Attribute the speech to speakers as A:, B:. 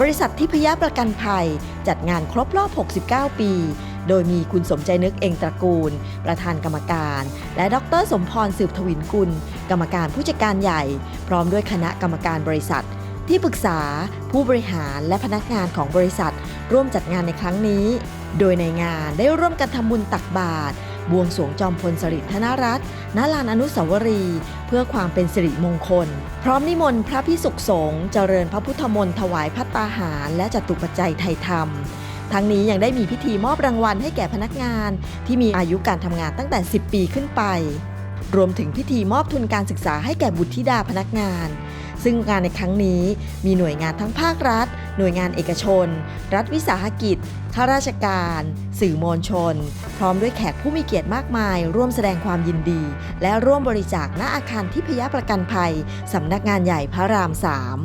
A: บริษัททิพยประกันภัย จัดงานครบรอบ 69 ปี โดยมีคุณสมใจนึกเองตระกูล ประธานกรรมการ และดรสมพรสืบทวินกุล กรรมการผู้จัดการใหญ่ พร้อมด้วยคณะกรรมการบริษัท ที่ปรึกษา ผู้บริหารและพนักงานของบริษัท ร่วมจัดงานในครั้งนี้ โดยในงานได้ร่วมกันทำบุญตักบาตร บวงสวงจอมพลสฤษดิ์ธนรัตน์ณลานอนุสาวรีย์เพื่อความเป็นสิริมงคล พร้อมนิมนต์พระพิสุขสงฆ์เจริญพระพุทธมนต์ถวายพัตตาหาร และจตุปัจจัยไทยธรรม ทั้งนี้ยังได้มีพิธีมอบรางวัลให้แก่พนักงาน ที่มีอายุการทำงานตั้งแต่ 10 ปีขึ้นไป รวมถึงพิธีมอบทุนการศึกษาให้แก่บุตรธิดาพนักงาน ซึ่งงานในครั้งนี้มีหน่วยงานทั้งภาครัฐ หน่วยงานเอกชน รัฐวิสาหกิจ ข้าราชการ สื่อมวลชน พร้อมด้วยแขกผู้มีเกียรติมากมาย ร่วมแสดงความยินดี และร่วมบริจาคณอาคารทิพยประกันภัยสำนักงานใหญ่พระรามสาม